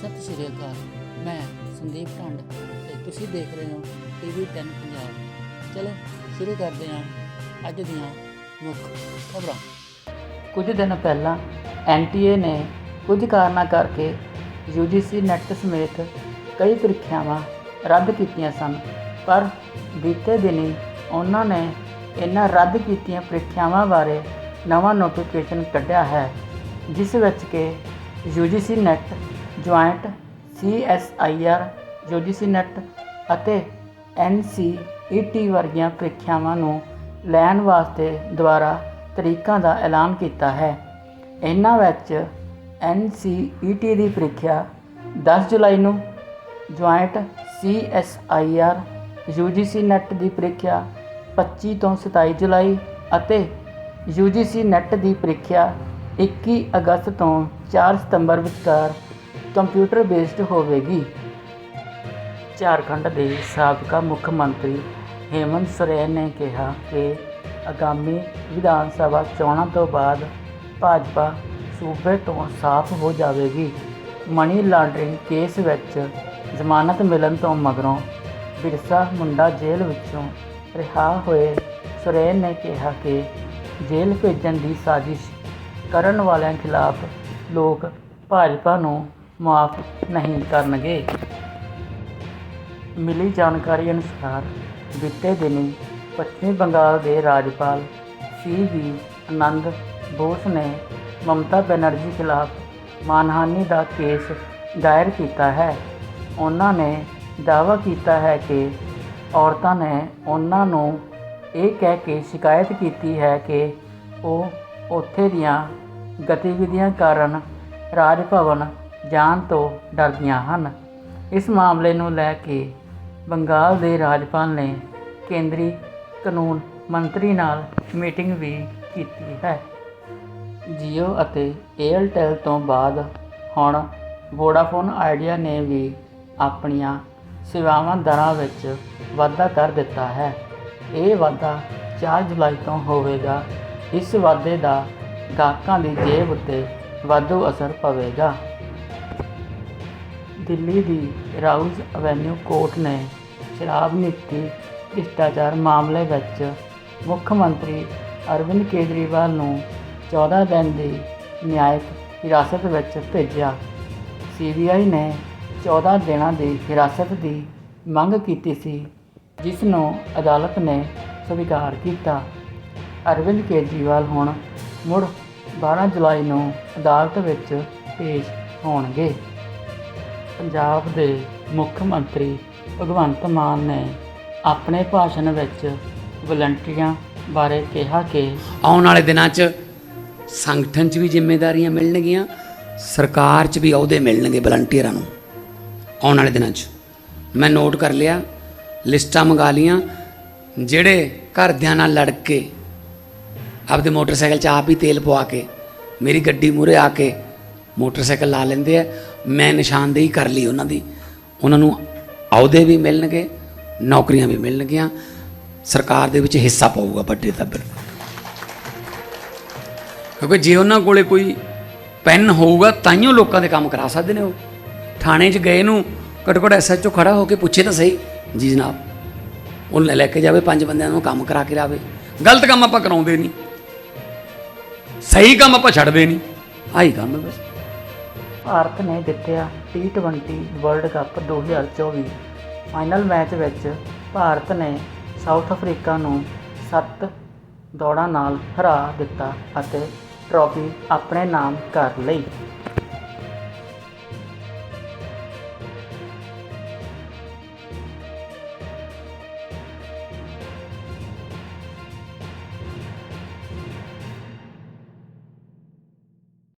ਸਤਿ ਸ਼੍ਰੀ ਅਕਾਲ। ਮੈਂ ਸੰਦੀਪ ਢੰਡ ਤੇ ਤੁਸੀਂ ਦੇਖ ਰਹੇ ਹੋ ਟੀਵੀ 10 ਪੰਜਾਬ। ਚਲੋ, ਸ਼ੁਰੂ ਕਰਦੇ ਹਾਂ ਅੱਜ ਦੀਆਂ ਮੁੱਖ ਖਬਰਾਂ। ਕੁਝ ਦਿਨ ਪਹਿਲਾਂ ਐਨਟੀਏ ਨੇ ਕੁਝ ਕਾਰਨਾਂ ਕਰਕੇ ਯੂਜੀਸੀ ਨੈਟ ਸਮੇਤ ਕਈ ਪ੍ਰੀਖਿਆਵਾਂ ਰੱਦ ਕੀਤੀਆਂ ਸਨ, ਪਰ ਬੀਤੇ ਦਿਨੀ ਉਹਨਾਂ ਨੇ ਇਹਨਾਂ ਰੱਦ ਕੀਤੀਆਂ ਪ੍ਰੀਖਿਆਵਾਂ ਬਾਰੇ ਨਵਾਂ ਨੋਟੀਫਿਕੇਸ਼ਨ ਕੱਢਿਆ ਹੈ, ਜਿਸ ਵਿੱਚ ਕਿ UGC NET joint CSIR UGC NET ਅਤੇ ਐੱਨ ਸੀ ਈ ਟੀ ਵਰਗੀਆਂ ਪ੍ਰੀਖਿਆਵਾਂ ਨੂੰ ਲੈਣ ਵਾਸਤੇ ਦੁਆਰਾ ਤਰੀਕਾਂ ਦਾ ਐਲਾਨ ਕੀਤਾ ਹੈ। ਇਹਨਾਂ ਵਿੱਚ ਐੱਨ ਸੀ ਈ ਟੀ ਦੀ ਪ੍ਰੀਖਿਆ 10 ਜੁਲਾਈ ਨੂੰ, joint C S I CSIR UGC NET ਦੀ ਪ੍ਰੀਖਿਆ 25 ਤੋਂ 27 ਜੁਲਾਈ ਅਤੇ ਯੂਜੀਸੀ ਨੈਟ ਦੀ ਪ੍ਰੀਖਿਆ 21 ਅਗਸਤ ਤੋਂ 4 ਸਤੰਬਰ ਵਿਚਕਾਰ ਕੰਪਿਊਟਰ ਬੇਸਡ ਹੋਵੇਗੀ। ਝਾਰਖੰਡ ਦੇ ਸਾਬਕਾ ਮੁੱਖ ਮੰਤਰੀ ਹੇਮੰਤ ਸੋਰੇਨ ਨੇ ਕਿਹਾ ਕਿ ਆਗਾਮੀ ਵਿਧਾਨ ਸਭਾ ਚੋਣਾਂ ਤੋਂ ਬਾਅਦ ਭਾਜਪਾ ਸੂਬੇ ਤੋਂ ਸਾਫ਼ ਹੋ ਜਾਵੇਗੀ। ਮਨੀ ਲਾਂਡਰਿੰਗ ਕੇਸ ਵਿੱਚ ਜ਼ਮਾਨਤ ਮਿਲਣ ਤੋਂ ਮਗਰੋਂ ਬਿਰਸਾ ਮੁੰਡਾ ਜੇਲ੍ਹ ਵਿੱਚੋਂ ਰਿਹਾ ਹੋਏ ਸੁਰੇਨ ਨੇ ਕਿਹਾ ਕਿ ਜੇਲ੍ਹ ਭੇਜਣ ਦੀ ਸਾਜ਼ਿਸ਼ ਕਰਨ ਵਾਲਿਆਂ ਖਿਲਾਫ ਲੋਕ ਭਾਜਪਾ ਨੂੰ ਮਾਫ ਨਹੀਂ ਕਰਨਗੇ। ਮਿਲੀ ਜਾਣਕਾਰੀ ਅਨੁਸਾਰ ਬੀਤੇ ਦਿਨੀ ਪੱਛਮੀ ਬੰਗਾਲ ਦੇ ਰਾਜਪਾਲ ਸੀ ਵੀ ਆਨੰਦ ਬੋਸ ਨੇ ਮਮਤਾ ਬੈਨਰਜੀ ਖਿਲਾਫ ਮਾਨਹਾਨੀ ਦਾ ਕੇਸ ਦਾਇਰ ਕੀਤਾ ਹੈ। ਉਹਨਾਂ ਨੇ ਦਾਅਵਾ ਕੀਤਾ ਹੈ ਕਿ ਔਰਤਾਂ ਨੇ ਉਹਨਾਂ ਨੂੰ ਇਹ ਕਹਿ ਕੇ ਸ਼ਿਕਾਇਤ ਕੀਤੀ ਹੈ ਕਿ ਉਹ ਉੱਥੇ ਦੀਆਂ ਗਤੀਵਿਧੀਆਂ ਕਾਰਨ ਰਾਜ ਭਵਨ ਜਾਣ ਤੋਂ ਡਰਦੀਆਂ ਹਨ। ਇਸ ਮਾਮਲੇ ਨੂੰ ਲੈ ਕੇ ਬੰਗਾਲ ਦੇ ਰਾਜਪਾਲ ਨੇ ਕੇਂਦਰੀ ਕਾਨੂੰਨ ਮੰਤਰੀ ਨਾਲ ਮੀਟਿੰਗ ਵੀ ਕੀਤੀ ਹੈ। ਜੀਓ ਅਤੇ ਏਅਰਟੈਲ ਤੋਂ ਬਾਅਦ ਹੁਣ ਵੋਡਾਫੋਨ ਆਈਡੀਆ ਨੇ ਵੀ ਆਪਣੀਆਂ ਸੇਵਾਵਾਂ ਦਰਾਂ ਵਿੱਚ ਵਾਧਾ ਕਰ ਦਿੱਤਾ ਹੈ। ਇਹ ਵਾਧਾ 4 ਜੁਲਾਈ ਤੋਂ ਹੋਵੇਗਾ। ਇਸ ਵਾਧੇ ਦਾ ਗਾਹਕਾਂ ਦੀ ਜੇਬ ਉੱਤੇ ਵਾਧੂ ਅਸਰ ਪਵੇਗਾ। ਦਿੱਲੀ ਦੀ ਰਾਊਜ਼ ਐਵੇਨਿਊ ਕੋਰਟ ਨੇ ਸ਼ਰਾਬ ਨੀਤੀ, ਭ੍ਰਿਸ਼ਟਾਚਾਰ ਮਾਮਲੇ ਵਿੱਚ ਮੁੱਖ ਮੰਤਰੀ ਅਰਵਿੰਦ ਕੇਜਰੀਵਾਲ ਨੂੰ 14 ਦਿਨ ਦੀ ਨਿਆਇਕ ਹਿਰਾਸਤ ਵਿੱਚ ਭੇਜਿਆ। ਸੀਬੀਆਈ ਨੇ 14 ਦਿਨਾਂ ਦੀ ਹਿਰਾਸਤ ਦੀ ਮੰਗ ਕੀਤੀ ਸੀ, ਜਿਸ ਨੂੰ ਅਦਾਲਤ ਨੇ ਸਵੀਕਾਰ ਕੀਤਾ। ਅਰਵਿੰਦ ਕੇਜਰੀਵਾਲ ਹੁਣ ਮੁੜ 12 ਜੁਲਾਈ ਨੂੰ ਅਦਾਲਤ ਵਿੱਚ ਪੇਸ਼ ਹੋਣਗੇ। ਪੰਜਾਬ ਦੇ ਮੁੱਖ ਮੰਤਰੀ ਭਗਵੰਤ ਮਾਨ ਨੇ ਆਪਣੇ ਭਾਸ਼ਣ ਵਿੱਚ ਵਲੰਟੀਅਰਾਂ ਬਾਰੇ ਕਿਹਾ ਕਿ ਆਉਣ ਵਾਲੇ ਦਿਨਾਂ 'ਚ ਸੰਗਠਨ 'ਚ ਵੀ ਜ਼ਿੰਮੇਵਾਰੀਆਂ ਮਿਲਣਗੀਆਂ, ਸਰਕਾਰ 'ਚ ਵੀ ਅਹੁਦੇ ਮਿਲਣਗੇ ਵਲੰਟੀਅਰਾਂ ਨੂੰ। ਆਉਣ ਵਾਲੇ ਦਿਨਾਂ 'ਚ। ਮੈਂ ਨੋਟ ਕਰ ਲਿਆ, ਲਿਸਟਾਂ ਮੰਗਾ ਲੀਆਂ ਜਿਹੜੇ ਘਰਦਿਆਂ ਨਾਲ ਲੜ ਕੇ, ਆਪਦੇ ਮੋਟਰਸਾਈਕਲ 'ਚ ਆਪ ਹੀ ਤੇਲ ਪਵਾ ਕੇ, ਮੇਰੀ ਗੱਡੀ ਮੂਹਰੇ ਆ ਕੇ ਮੋਟਰਸਾਈਕਲ ਲਾ ਲੈਂਦੇ ਆ। ਮੈਂ ਨਿਸ਼ਾਨਦੇਹੀ ਕਰ ਲਈ ਉਹਨਾਂ ਦੀ। ਉਹਨਾਂ ਨੂੰ ਅਹੁਦੇ ਵੀ ਮਿਲਣਗੇ, ਨੌਕਰੀਆਂ ਵੀ ਮਿਲਣਗੀਆਂ। ਸਰਕਾਰ ਦੇ ਵਿੱਚ ਹਿੱਸਾ ਪਾਊਗਾ ਵੱਡੇ ਤੱਬਰ ਕਿਉਂਕਿ ਜੇ ਉਹਨਾਂ ਕੋਲੇ ਕੋਈ ਪੈਨ ਹੋਊਗਾ ਤਾਈਓ ਲੋਕਾਂ ਦੇ ਕੰਮ ਕਰਾ ਸਕਦੇ ਨੇ ਉਹ। ਥਾਣੇ 'ਚ ਗਏ ਨੂੰ ਘੱਟੋ ਘੱਟ ਐਸਐਚਓ ਖੜਾ ਹੋ ਕੇ ਪੁੱਛੇ ਤਾਂ ਸਹੀ। ਜੀ ਜਨਾਬ, ਉਹ ਲੈ ਕੇ ਜਾਵੇ, ਪੰਜ ਬੰਦਿਆਂ ਨੂੰ ਕੰਮ ਕਰਾ ਕੇ ਲਾਵੇ। ਗਲਤ ਕੰਮ ਆਪਾਂ ਕਰਾਉਂਦੇ ਨਹੀਂ। ਸਹੀ ਕੰਮ ਆਪਾਂ ਛੱਡਦੇ ਨਹੀਂ। ਆਹੀ ਕੰਮ ਹੈ ਬਸ। ਭਾਰਤ ਨੇ ਜਿੱਤਿਆ T20 world cup 2024 final match ਵਿੱਚ ਭਾਰਤ ਨੇ ਸਾਊਥ ਅਫਰੀਕਾ ਨੂੰ 7 ਦੌੜਾਂ ਨਾਲ ਹਰਾ ਦਿੱਤਾ ਅਤੇ ਟਰਾਫੀ ਆਪਣੇ ਨਾਮ ਕਰ ਲਈ।